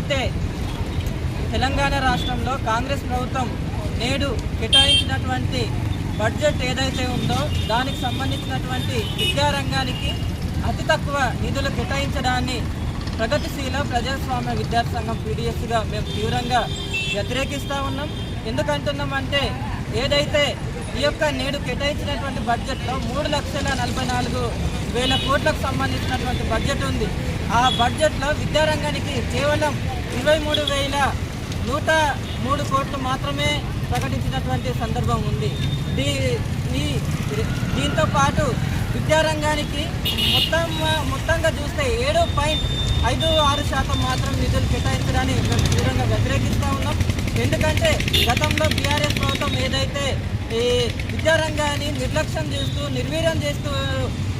ఏదైతే తెలంగాణ రాష్ట్రంలో కాంగ్రెస్ ప్రభుత్వం నేడు కేటాయించినటువంటి బడ్జెట్ ఏదైతే ఉందో దానికి సంబంధించినటువంటి విద్యారంగానికి అతి తక్కువ నిధులు కేటాయించడాన్ని ప్రగతిశీల ప్రజాస్వామ్య విద్యార్థి సంఘం పీడిఎస్గా మేము తీవ్రంగా వ్యతిరేకిస్తూ ఉన్నాం. ఎందుకంటున్నామంటే ఏదైతే ఈ యొక్క నేడు కేటాయించినటువంటి బడ్జెట్లో మూడు లక్షల నలభై నాలుగు వేల కోట్లకు సంబంధించినటువంటి బడ్జెట్ ఉంది. ఆ బడ్జెట్లో విద్యారంగానికి కేవలం ఇరవై మూడు వేల నూట మూడు కోట్లు మాత్రమే ప్రకటించినటువంటి సందర్భం ఉంది. దీ ఈ దీంతో పాటు విద్యారంగానికి మొత్తం మొత్తంగా చూస్తే ఏడు పాయింట్ ఐదు ఆరు శాతం మాత్రం నిధులు కేటాయించడాన్ని తీవ్రంగా వ్యతిరేకి ఉన్నాం గతంలో బీఆర్ఎస్ ప్రభుత్వం ఏదైతే ఈ విద్యారంగాన్ని నిర్లక్ష్యం చేస్తూ నిర్వీర్యం చేస్తూ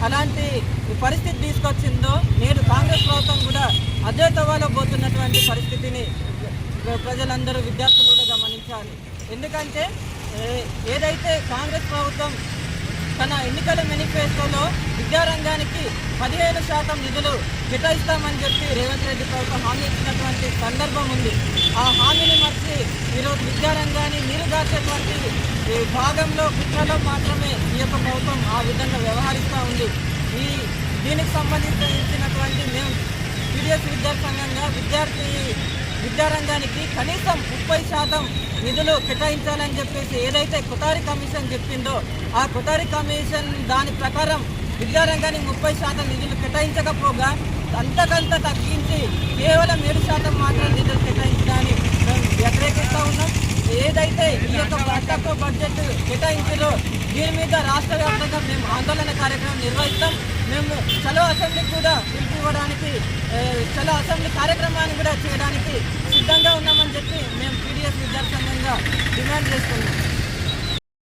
అలాంటి పరిస్థితి తీసుకొచ్చిందో నేడు కాంగ్రెస్ ప్రభుత్వం కూడా అదే పోతున్నటువంటి పరిస్థితిని ప్రజలందరూ విద్యార్థులు కూడా గమనించాలి. ఎందుకంటే ఏదైతే కాంగ్రెస్ ప్రభుత్వం తన ఎన్నికల మేనిఫెస్టోలో విద్యారంగానికి పదిహేను శాతం నిధులు కేటాయిస్తామని చెప్పి రేవంత్ రెడ్డి ప్రభుత్వం హామీ ఇచ్చినటువంటి సందర్భం ఉంది. ఆ హామీని మర్చి ఈరోజు విద్యారంగాన్ని నీరుగార్చేటువంటి ఈ భాగంలో కుట్రలో మాత్రమే ఈ యొక్క ప్రభుత్వం ఆ విధంగా వ్యవహరిస్తూ ఉంది. ఈ దీనికి సంబంధించినటువంటి మేము పీడిఎస్ విద్యార్థి సంఘంగా విద్యార్థి విద్యారంగానికి కనీసం ముప్పై శాతం నిధులు కేటాయించాలని చెప్పేసి ఏదైతే కుతారి కమిషన్ చెప్పిందో ఆ కుటారి కమిషన్ దాని ప్రకారం విద్యారంగానికి ముప్పై శాతం నిధులు కేటాయించకపోగా అంతకంత తగ్గించి కేవలం ఏడు శాతం మాత్రం నిధులు కేటాయించడాన్ని మేము వ్యతిరేకిస్తూ ఉన్నాం. ఏదైతే ఈ యొక్క తక్కువ బడ్జెట్ కేటాయించారో దీని మీద రాష్ట్ర వ్యాప్తంగా మేము ఆందోళన కార్యక్రమం నిర్వహిస్తాం. మేము చలో అసెంబ్లీకి కూడా పిలుపు ఇవ్వడానికి అసెంబ్లీ కార్యక్రమాన్ని కూడా చేయడానికి సిద్ధంగా ఉన్నామని చెప్పి మేము పీడిఎస్ విద్యార్థి సంఘంగా డిమాండ్ చేస్తున్నాం.